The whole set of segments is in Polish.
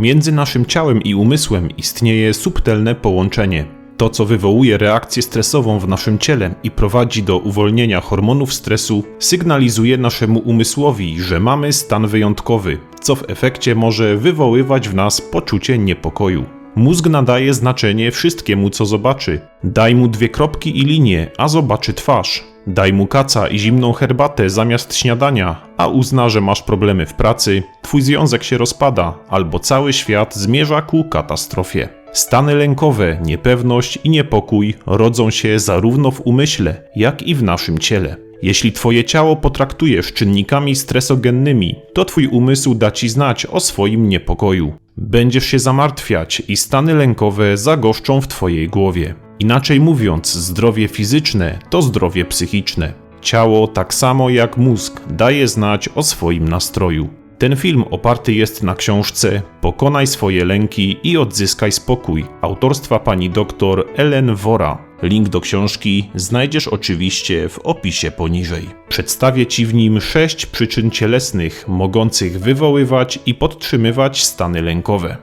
Pomiędzy naszym ciałem i umysłem istnieje subtelne połączenie. To, co wywołuje reakcję stresową w naszym ciele i prowadzi do uwolnienia hormonów stresu, sygnalizuje naszemu umysłowi, że mamy stan wyjątkowy, co w efekcie może wywoływać w nas poczucie niepokoju. Mózg nadaje znaczenie wszystkiemu, co zobaczy. Daj mu dwie kropki i linie, a zobaczy twarz. Daj mu kaca i zimną herbatę zamiast śniadania, a uzna, że masz problemy w pracy, twój związek się rozpada, albo cały świat zmierza ku katastrofie. Stany lękowe, niepewność i niepokój rodzą się zarówno w umyśle, jak i w naszym ciele. Jeśli twoje ciało potraktujesz czynnikami stresogennymi, to twój umysł da ci znać o swoim niepokoju. Będziesz się zamartwiać i stany lękowe zagoszczą w twojej głowie. Inaczej mówiąc, zdrowie fizyczne to zdrowie psychiczne. Ciało, tak samo jak mózg, daje znać o swoim nastroju. Ten film oparty jest na książce Pokonaj swoje lęki i odzyskaj spokój autorstwa pani dr Ellen Wora. Link do książki znajdziesz oczywiście w opisie poniżej. Przedstawię Ci w nim sześć przyczyn cielesnych mogących wywoływać i podtrzymywać stany lękowe.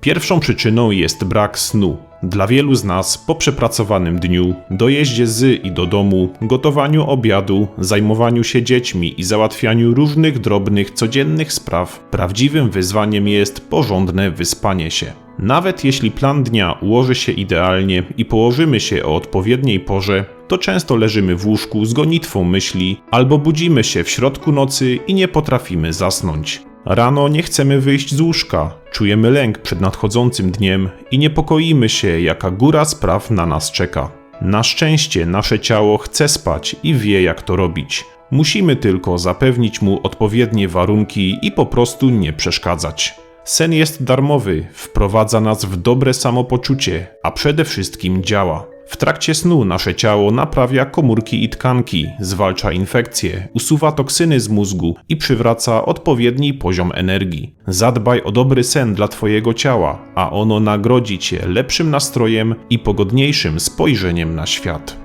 Pierwszą przyczyną jest brak snu. Dla wielu z nas po przepracowanym dniu, dojeździe z i do domu, gotowaniu obiadu, zajmowaniu się dziećmi i załatwianiu różnych drobnych codziennych spraw, prawdziwym wyzwaniem jest porządne wyspanie się. Nawet jeśli plan dnia ułoży się idealnie i położymy się o odpowiedniej porze, to często leżymy w łóżku z gonitwą myśli albo budzimy się w środku nocy i nie potrafimy zasnąć. Rano nie chcemy wyjść z łóżka, czujemy lęk przed nadchodzącym dniem i niepokoimy się, jaka góra spraw na nas czeka. Na szczęście nasze ciało chce spać i wie, jak to robić. Musimy tylko zapewnić mu odpowiednie warunki i po prostu nie przeszkadzać. Sen jest darmowy, wprowadza nas w dobre samopoczucie, a przede wszystkim działa. W trakcie snu nasze ciało naprawia komórki i tkanki, zwalcza infekcje, usuwa toksyny z mózgu i przywraca odpowiedni poziom energii. Zadbaj o dobry sen dla Twojego ciała, a ono nagrodzi Cię lepszym nastrojem i pogodniejszym spojrzeniem na świat.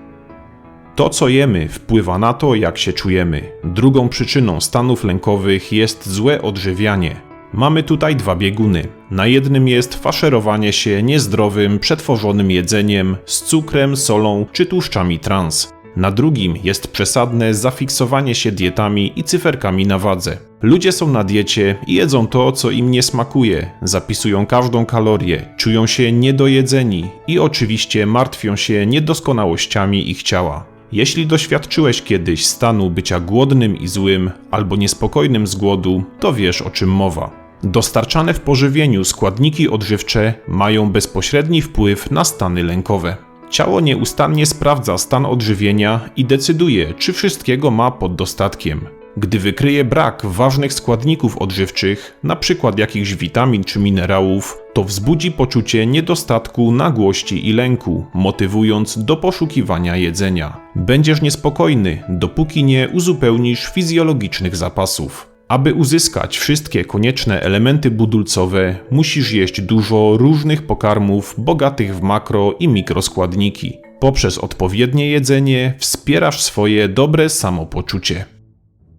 To, co jemy, wpływa na to, jak się czujemy. Drugą przyczyną stanów lękowych jest złe odżywianie. Mamy tutaj dwa bieguny. Na jednym jest faszerowanie się niezdrowym, przetworzonym jedzeniem z cukrem, solą czy tłuszczami trans. Na drugim jest przesadne zafiksowanie się dietami i cyferkami na wadze. Ludzie są na diecie i jedzą to, co im nie smakuje, zapisują każdą kalorię, czują się niedojedzeni i oczywiście martwią się niedoskonałościami ich ciała. Jeśli doświadczyłeś kiedyś stanu bycia głodnym i złym, albo niespokojnym z głodu, to wiesz o czym mowa. Dostarczane w pożywieniu składniki odżywcze mają bezpośredni wpływ na stany lękowe. Ciało nieustannie sprawdza stan odżywienia i decyduje, czy wszystkiego ma pod dostatkiem. Gdy wykryje brak ważnych składników odżywczych, np. jakichś witamin czy minerałów, to wzbudzi poczucie niedostatku, nagłości i lęku, motywując do poszukiwania jedzenia. Będziesz niespokojny, dopóki nie uzupełnisz fizjologicznych zapasów. Aby uzyskać wszystkie konieczne elementy budulcowe, musisz jeść dużo różnych pokarmów bogatych w makro i mikroskładniki. Poprzez odpowiednie jedzenie wspierasz swoje dobre samopoczucie.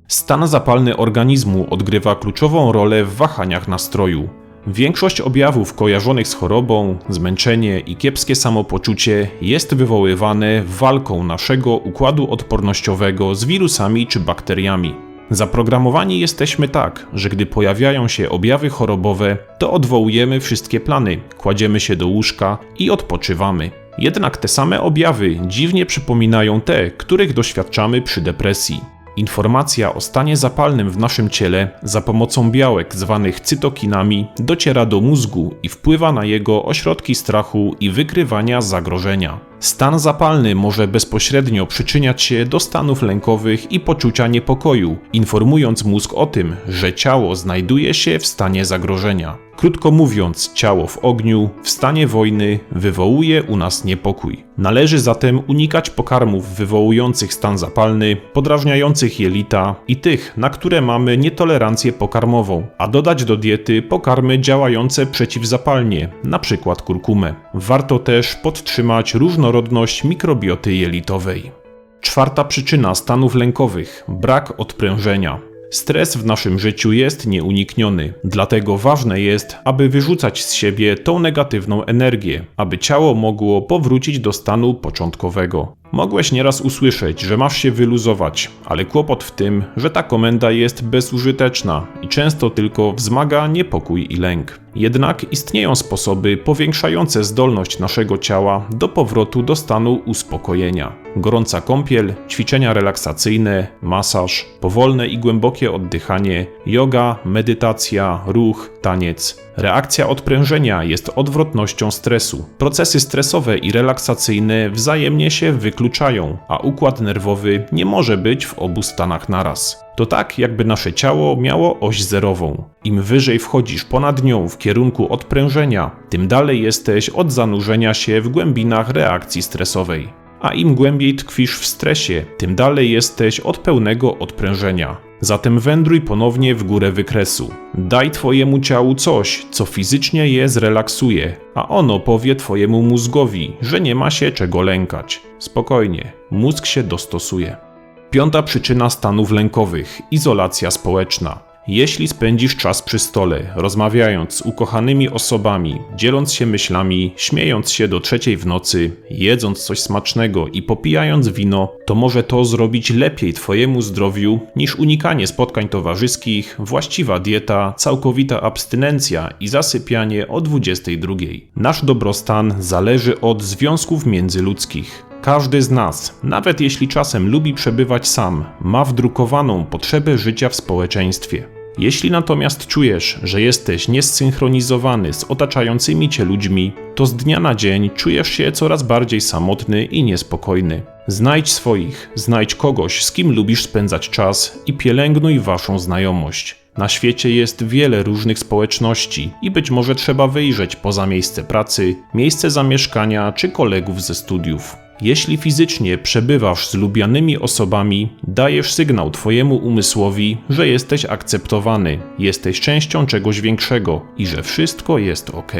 Stan zapalny organizmu odgrywa kluczową rolę w wahaniach nastroju. Większość objawów kojarzonych z chorobą, zmęczenie i kiepskie samopoczucie jest wywoływane walką naszego układu odpornościowego z wirusami czy bakteriami. Zaprogramowani jesteśmy tak, że gdy pojawiają się objawy chorobowe, to odwołujemy wszystkie plany, kładziemy się do łóżka i odpoczywamy. Jednak te same objawy dziwnie przypominają te, których doświadczamy przy depresji. Informacja o stanie zapalnym w naszym ciele za pomocą białek zwanych cytokinami dociera do mózgu i wpływa na jego ośrodki strachu i wykrywania zagrożenia. Stan zapalny może bezpośrednio przyczyniać się do stanów lękowych i poczucia niepokoju, informując mózg o tym, że ciało znajduje się w stanie zagrożenia. Krótko mówiąc, ciało w ogniu, w stanie wojny, wywołuje u nas niepokój. Należy zatem unikać pokarmów wywołujących stan zapalny, podrażniających jelita i tych, na które mamy nietolerancję pokarmową, a dodać do diety pokarmy działające przeciwzapalnie, np. kurkumę. Warto też podtrzymać różnorodność różnorodność mikrobioty jelitowej. Czwarta przyczyna stanów lękowych brak odprężenia. Stres w naszym życiu jest nieunikniony, dlatego ważne jest, aby wyrzucać z siebie tą negatywną energię, aby ciało mogło powrócić do stanu początkowego. Mogłeś nieraz usłyszeć, że masz się wyluzować, ale kłopot w tym, że ta komenda jest bezużyteczna i często tylko wzmaga niepokój i lęk. Jednak istnieją sposoby powiększające zdolność naszego ciała do powrotu do stanu uspokojenia. Gorąca kąpiel, ćwiczenia relaksacyjne, masaż, powolne i głębokie oddychanie, yoga, medytacja, ruch, taniec. Reakcja odprężenia jest odwrotnością stresu. Procesy stresowe i relaksacyjne wzajemnie się wykluczają, a układ nerwowy nie może być w obu stanach naraz. To tak, jakby nasze ciało miało oś zerową. Im wyżej wchodzisz ponad nią w kierunku odprężenia, tym dalej jesteś od zanurzenia się w głębinach reakcji stresowej. A im głębiej tkwisz w stresie, tym dalej jesteś od pełnego odprężenia. Zatem wędruj ponownie w górę wykresu. Daj Twojemu ciału coś, co fizycznie je zrelaksuje, a ono powie Twojemu mózgowi, że nie ma się czego lękać. Spokojnie, mózg się dostosuje. Piąta przyczyna stanów lękowych izolacja społeczna. Jeśli spędzisz czas przy stole, rozmawiając z ukochanymi osobami, dzieląc się myślami, śmiejąc się do trzeciej w nocy, jedząc coś smacznego i popijając wino, to może to zrobić lepiej Twojemu zdrowiu niż unikanie spotkań towarzyskich, właściwa dieta, całkowita abstynencja i zasypianie o 22. Nasz dobrostan zależy od związków międzyludzkich. Każdy z nas, nawet jeśli czasem lubi przebywać sam, ma wdrukowaną potrzebę życia w społeczeństwie. Jeśli natomiast czujesz, że jesteś niesynchronizowany z otaczającymi cię ludźmi, to z dnia na dzień czujesz się coraz bardziej samotny i niespokojny. Znajdź swoich, znajdź kogoś, z kim lubisz spędzać czas i pielęgnuj waszą znajomość. Na świecie jest wiele różnych społeczności i być może trzeba wyjrzeć poza miejsce pracy, miejsce zamieszkania czy kolegów ze studiów. Jeśli fizycznie przebywasz z lubianymi osobami, dajesz sygnał Twojemu umysłowi, że jesteś akceptowany, jesteś częścią czegoś większego i że wszystko jest ok.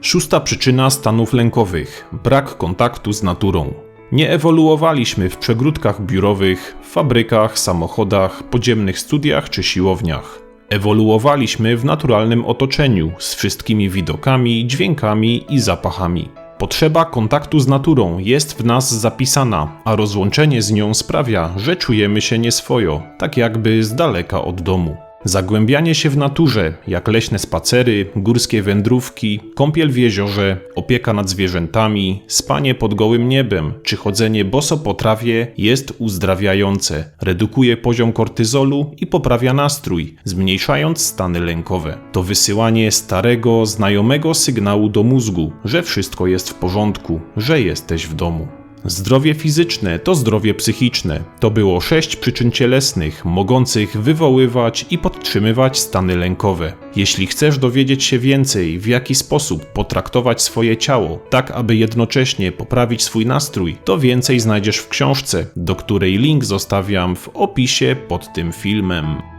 Szósta przyczyna stanów lękowych brak kontaktu z naturą. Nie ewoluowaliśmy w przegródkach biurowych, fabrykach, samochodach, podziemnych studiach czy siłowniach. Ewoluowaliśmy w naturalnym otoczeniu z wszystkimi widokami, dźwiękami i zapachami. Potrzeba kontaktu z naturą jest w nas zapisana, a rozłączenie z nią sprawia, że czujemy się nieswojo, tak jakby z daleka od domu. Zagłębianie się w naturze, jak leśne spacery, górskie wędrówki, kąpiel w jeziorze, opieka nad zwierzętami, spanie pod gołym niebem czy chodzenie boso po trawie jest uzdrawiające, redukuje poziom kortyzolu i poprawia nastrój, zmniejszając stany lękowe. To wysyłanie starego, znajomego sygnału do mózgu, że wszystko jest w porządku, że jesteś w domu. Zdrowie fizyczne to zdrowie psychiczne. To było sześć przyczyn cielesnych, mogących wywoływać i podtrzymywać stany lękowe. Jeśli chcesz dowiedzieć się więcej, w jaki sposób potraktować swoje ciało, tak aby jednocześnie poprawić swój nastrój, to więcej znajdziesz w książce, do której link zostawiam w opisie pod tym filmem.